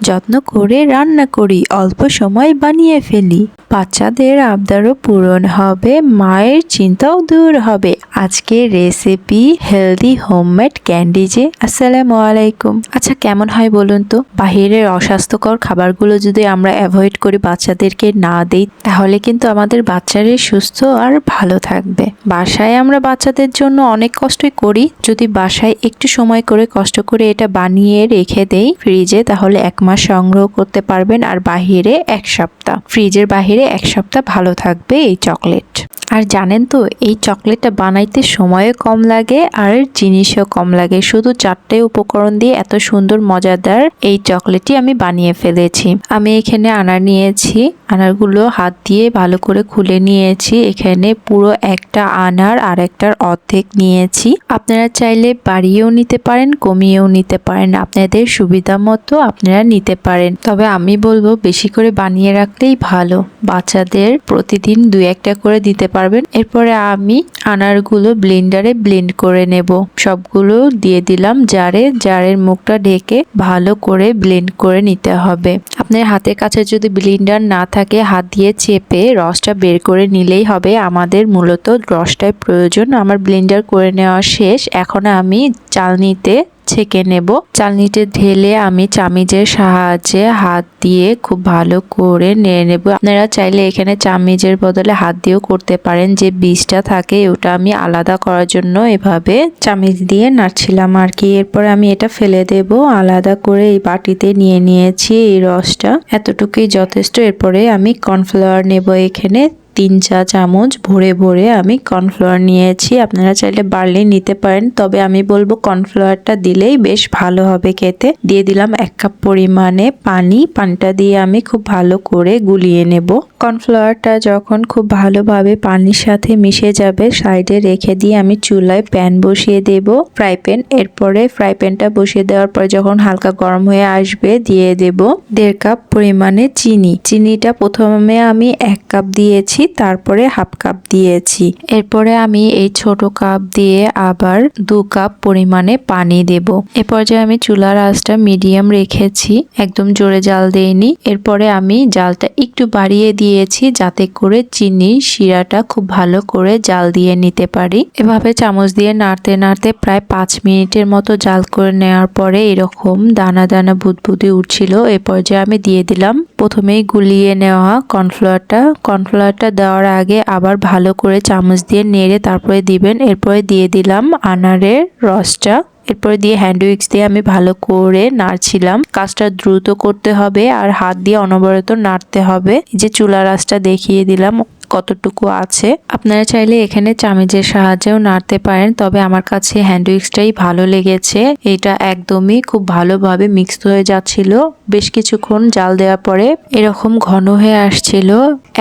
যত্ন করে রান্না করি, অল্প সময় বানিয়ে ফেলি। বাচ্চাদের আবদারও পূরণ হবে, মায়ের চিন্তাও দূর হবে। আজকে রেসিপি হেলদি হোমমেড ক্যান্ডি যে। আসসালামু আলাইকুম। আচ্ছা কেমন হয় বলুন তো? বাহিরের অস্বাস্থ্যকর খাবারগুলো যদি আমরা অ্যাভয়েড করি বাচ্চাদেরকে না দেই, তাহলে কিন্তু আমাদের বাচ্চারাই সুস্থ আর ভালো থাকবে। বাসায় আমরা বাচ্চাদের জন্য অনেক কষ্টই করি। যদি বাসায় একটু সময় করে কষ্ট করে এটা বানিয়ে রেখে দেই ফ্রিজে, তাহলে এক মাস সংগ্রহ করতে পারবেন আর বাহিরে এক সপ্তাহ। ফ্রিজের বাহিরে এক সপ্তাহ ভালো থাকবে এই চকলেট। আর জানেন তো, এই চকলেটটা বানাইতে সময়ও কম লাগে আর জিনিসও কম লাগে। শুধু চারটে উপকরণ দিয়ে এত সুন্দর, মজাদার এই চকলেটটি আমি বানিয়ে ফেলেছি। আমি এখানে আনার নিয়েছি। আনারগুলো হাত দিয়ে ভালো করে খুলে নিয়েছি। এখানে পুরো একটা আনার আর একটার অর্ধেক নিয়েছি। আপনারা চাইলে বাড়িয়েও নিতে পারেন, কমিয়েও নিতে পারেন। আপনাদের সুবিধা মতো আপনারা নিতে পারেন। তবে আমি বলব, বেশি করে বানিয়ে রাখলেই ভালো। বাচ্চাদের প্রতিদিন দু একটা করে দিতে পারবেন। এরপরে আমি আনারগুলো ব্লেন্ডারে ব্লেন্ড করে নেব। সবগুলো দিয়ে দিলাম জারে। জারের মুখটা ঢেকে ভালো করে ব্লেন্ড করে নিতে হবে। আপনার হাতের কাছে যদি ব্লেন্ডার না থাকে, হাত দিয়ে চেপে রসটা বের করে নিলেই হবে। আমাদের মূলত রসটাই প্রয়োজন। আমার ব্লেন্ডার করে নেওয়া শেষ। এখন আমি চালনিতে ছেঁকে নেব। চালনিতে ঢেলে আমি চামিজের সাহায্যে হাত দিয়ে খুব ভালো করে নেড়ে নেব। আপনারা চাইলে এখানে চামিজের বদলে হাত দিয়েও করতে পারেন। যে বীজটা থাকে ওটা আমি আলাদা করার জন্য এভাবে চামিজ দিয়ে নাড়ছিলাম আর কি। এরপরে আমি এটা ফেলে দেব। আলাদা করে এই বাটিতে নিয়ে নিয়েছি এই রসটা। এতটুকুই যথেষ্ট। এরপরে আমি কর্নফ্লাওয়ার নেব এখানে। তিন চা চামচ ভরে ভরে আমি কর্নফ্লাওয়ার নিয়েছি। আপনারা চাইলে বার্লি নিতে পারেন, তবে আমি বলব কর্নফ্লাওয়ারটা দিলেই বেশ ভালো হবে খেতে। দিয়ে দিলাম এক কাপ পরিমাণে পানি। পানিটা দিয়ে আমি খুব ভালো করে গুলিয়ে নেব। কর্নফ্লাওয়ারটা যখন খুব ভালোভাবে পানির সাথে মিশে যাবে, সাইডে রেখে দিয়ে আমি চুলায় প্যান বসিয়ে দেব। ফ্রাই প্যান, এরপরে ফ্রাই প্যানটা বসিয়ে দেওয়ার পর যখন হালকা গরম হয়ে আসবে, দিয়ে দেব দেড় কাপ পরিমাণে চিনি। চিনিটা প্রথমে আমি এক কাপ দিয়েছি তারপরে হাফ কাপ দিয়েছি। এরপরে আমি এই ছোট কাপ দিয়ে আবার দু কাপ পরিমাণে পানি দেব। এ পর্যায়ে আমি চুলার আঁচটা মিডিয়াম রেখেছি, একদম জোরে জাল দেইনি। এরপরে আমি জালটা একটু বাড়িয়ে দিয়েছি যাতে করে চিনি শিরাটা খুব ভালো করে জাল দিয়ে নিতে পারি। এভাবে চামচ দিয়ে নাড়তে নাড়তে প্রায় পাঁচ মিনিটের মতো জাল করে নেওয়ার পরে এরকম দানা দানা বুদবুদি উঠছিল। এ পর্যায়ে আমি দিয়ে দিলাম, প্রথমেই গুলিয়ে নেওয়া কর্নফ্লাওয়ারটা। কর্নফ্লাওয়ারটা দেওয়ার আগে আবার ভালো করে চামচ দিয়ে নেড়ে তারপরে দিবেন। এরপরে দিয়ে দিলাম আনারের রসটা। এরপরে দিয়ে হ্যান্ড উইক্স দিয়ে আমি ভালো করে নাড়ছিলাম। কাজটা দ্রুত করতে হবে আর হাত দিয়ে অনবরত নাড়তে হবে। যে চুলা রাসটা দেখিয়ে দিলাম। কতটুকু আছে। আপনারা চাইলে এখানে চামিজের সাহায্যেও নাড়তে পারেন, তবে আমার কাছে হ্যান্ড উইক্সটাই ভালো লেগেছে। এটা একদমই খুব ভালোভাবে মিক্সড হয়ে যাচ্ছিল। বেশ কিছুক্ষণ জাল দেওয়ার পরে এরকম ঘন হয়ে আসছিল।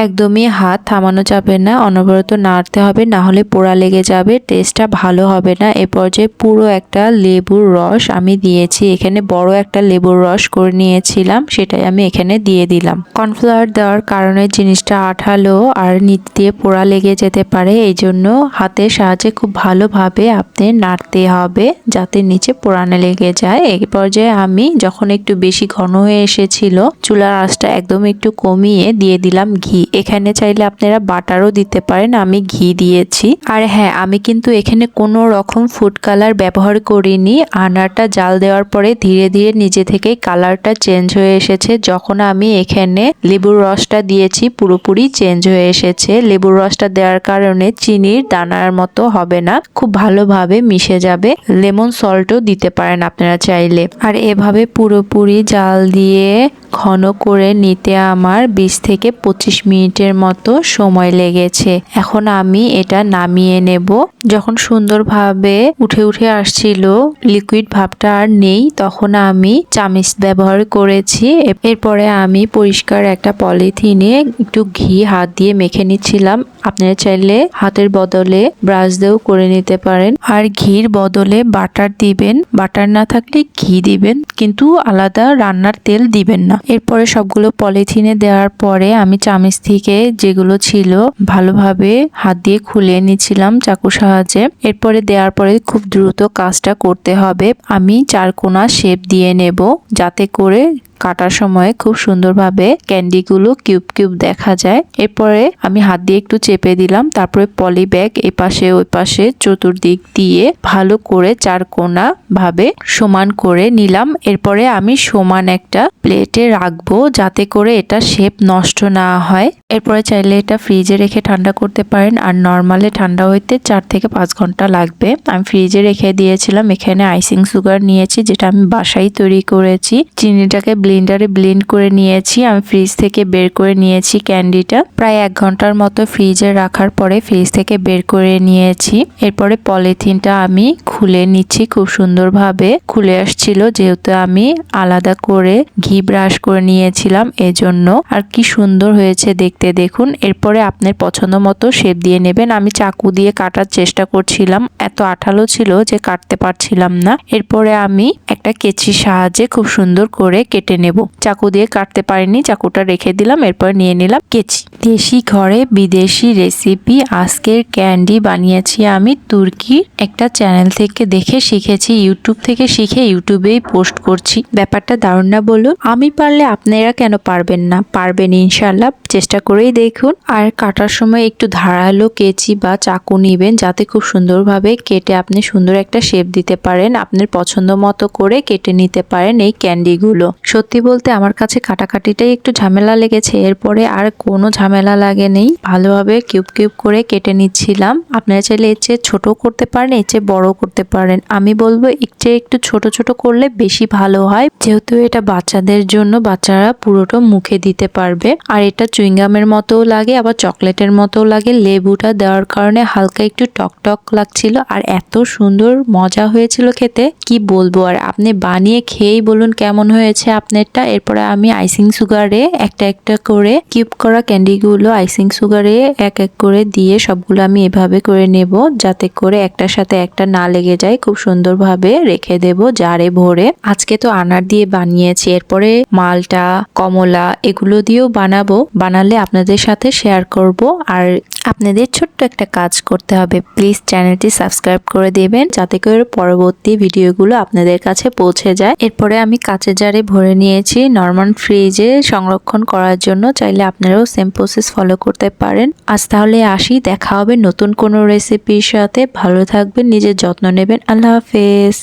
একদমই হাত থামানো যাবে না, অনবরত নাড়তে হবে, না হলে পোড়া লেগে যাবে, টেস্টটা ভালো হবে না। এ পর্যায়ে পুরো একটা লেবুর রস আমি দিয়েছি। এখানে বড় একটা লেবুর রস করে নিয়েছিলাম, সেটাই আমি এখানে দিয়ে দিলাম। কর্নফ্লাওয়ার দেওয়ার কারণে জিনিসটা আঠালো, আর নিচ দিয়ে পোড়া লেগে যেতে পারে এই জন্য হাতের সাহায্যে খুব ভালোভাবে আপনি নাড়তে হবে যাতে নিচে পোড়ানো লেগে যায়। এই পর্যায়ে আমি যখন একটু বেশি ঘন হয়ে এসেছিল, চুলার আঁচটা একদম একটু কমিয়ে দিয়ে দিলাম ঘি। এখানে চাইলে আপনারা বাটারও দিতে পারেন, আমি ঘি দিয়েছি। আর হ্যাঁ আমি কিন্তু এখানে কোনো রকম ফুড কালার ব্যবহার করিনি। আনারটা জাল দেওয়ার পরে ধীরে ধীরে নিজে থেকেই কালারটা চেঞ্জ হয়ে এসেছে। যখন আমি এখানে লেবুর রসটা দিয়েছি, পুরোপুরি চেঞ্জ হয়ে এসেছে। লেবুর রসটা দেওয়ার কারণে চিনির দানার মতো হবে না, খুব ভালোভাবে মিশে যাবে। লেমন সল্টও দিতে পারেন আপনারা চাইলে। আর এভাবে পুরোপুরি জাল দিয়ে ঘন করে নিতে আমার বিশ থেকে পঁচিশ মিনিটের মতো সময় লেগেছে। এখন আমি এটা নামিয়ে নেব। যখন সুন্দরভাবে উঠে উঠে আসছিল লিকুইড ভাবটা আর নেই, তখন আমি চামিচ ব্যবহার করেছি। এরপরে আমি পরিষ্কার একটা পলিথিনে একটু ঘি হাত দিয়ে মেখে নিচ্ছিলাম। আপনারা চাইলে হাতের বদলে ব্রাশ দিয়েও করে নিতে পারেন। আর ঘির বদলে বাটার দিবেন। বাটার না থাকলে ঘি দিবেন। কিন্তু আলাদা রান্নার তেল দিবেন না। এরপরে সবগুলো পলিথিনে দেওয়ার পরে আমি চামিচ থেকে যেগুলো ছিল ভালোভাবে হাত দিয়ে খুলে নিচ্ছিলাম চাকুর সাহায্যে। এরপরে দেওয়ার পরে খুব দ্রুত কাজটা করতে হবে। আমি চার কোনা শেপ দিয়ে নেব। যাতে করে কাটার সময় খুব সুন্দরভাবে ক্যান্ডিগুলো কিউব কিউব দেখা যায়। এরপরে আমি হাত দিয়ে একটু চেপে দিলাম, তারপরে পলি ব্যাগ এ পাশে ওই পাশে চতুর্দিক দিয়ে ভালো করে চার কোনা ভাবে সমান করে নিলাম। এরপরে আমি সমান একটা প্লেটে রাখব যাতে করে এটা শেপ নষ্ট না হয়। এরপরে চাইলে এটা ফ্রিজে রেখে ঠান্ডা করতে পারেন, আর নর্মালে ঠান্ডা হইতে চার থেকে পাঁচ ঘণ্টা লাগবে। আমি ফ্রিজে রেখে দিয়েছিলাম, এখানে আইসিং সুগার নিয়েছি, যেটা আমি বাসায় তৈরি করেছি। চিনিটাকে ব্লেন্ডারে ব্লেন্ড করে নিয়েছি। আমি ফ্রিজ থেকে বের করে নিয়েছি ক্যান্ডিটা প্রায় এক ঘণ্টার মতো ফ্রিজে রাখার পরে ফ্রিজ থেকে বের করে নিয়েছি। এরপরে পলিথিনটা আমি খুলে নিচ্ছি খুব সুন্দরভাবে। খুলে আসছিল যেহেতু আমি আলাদা করে ঘি ব্রাশ করে নিয়েছিলাম এজন্য। আর কি সুন্দর হয়েছে দেখতে দেখুন। এরপরে আপনার পছন্দ মতো শেপ দিয়ে নেবেন। আমি চাকু দিয়ে কাটার চেষ্টা করছিলাম। এত আঠালো ছিল যে কাটতে পারছিলাম না। এরপরে আমি একটা কেচির সাহায্যে খুব সুন্দর করে কেটে নেব। চাকু দিয়ে কাটতে পারিনি, চাকুটা রেখে দিলাম, এরপর নিয়ে নিলাম কেচি। দেশি ঘরে বিদেশি রেসিপি আজকের ক্যান্ডি বানিয়েছি আমি তুর্কির। একটা চ্যানেল থেকে দেখে শিখেছি ইউটিউব থেকে শিখে ইউটিউবেই পোস্ট করছি। ব্যাপারটা দারুণ না বলুন? আমি পারলে আপনারা কেন পারবেন না? পারবেন ইনশাল্লাহ চেষ্টা করেই দেখুন। আর কাটার সময় একটু ধারালো কেচি বা চাকু নিবেন, যাতে খুব সুন্দরভাবে কেটে আপনি সুন্দর একটা শেপ দিতে পারেন, আপনার পছন্দ মতো করে কেটে নিতে পারেন এই ক্যান্ডিগুলো সত্যি বলতে আমার কাছে কাটাকাটিটাই একটু ঝামেলা লেগেছে। এরপরে আর কোনো ঝামেলা লাগে নেই ভালোভাবে কিউব কিউব করে কেটে নিচ্ছিলাম। আপনারা চাইলে এর চেয়ে ছোট করতে পারেন, এর চেয়ে বড় করতে পারেন। আমি বলব, এর চেয়ে একটু ছোট ছোট করলে বেশি ভালো হয়। যেহেতু এটা বাচ্চাদের জন্য বাচ্চারা পুরোটা মুখে দিতে পারবে। আর এটা চুইংগামের মতোও লাগে, আবার চকলেটের মতোও লাগে। লেবুটা দেওয়ার কারণে হালকা একটু টক টক লাগছিল। আর এত সুন্দর মজা হয়েছিল খেতে। কি বলব, আর আপনি বানিয়ে খেয়েই বলুন কেমন হয়েছে। আপনারটা এরপরে আমি আইসিং সুগারে একটা একটা করে কিউব করা ক্যান্ডিগুলো আইসিং সুগারে এক এক করে দিয়ে সবগুলো আমি এভাবে করে নেব, যাতে করে একটার সাথে একটা না লেগে যায়। খুব সুন্দরভাবে রেখে দেব জারে ভরে। আজকে তো আনার দিয়ে বানিয়েছি, এরপরে মালটা, কমলা, এগুলো দিয়েও বানাবো। বানালে আপনাদের সাথে শেয়ার করব। আর আপনাদের ছোট্ট একটা কাজ করতে হবে। প্লিজ চ্যানেলটি সাবস্ক্রাইব করে দেবেন, যাতে করে পরবর্তী ভিডিওগুলো আপনাদের কাছে পৌঁছে যায়। এরপরে আমি কাঁচের জারে ভরে নিয়েছি নর্মাল ফ্রিজে সংরক্ষণ করার জন্য। চাইলে আপনারাও সেম প্রসেস ফলো করতে পারেন। আজ তাহলে আসি, দেখা হবে নতুন কোনো রেসিপির সাথে। ভালো থাকবেন, নিজের যত্ন নেবেন। আল্লাহ হাফেজ।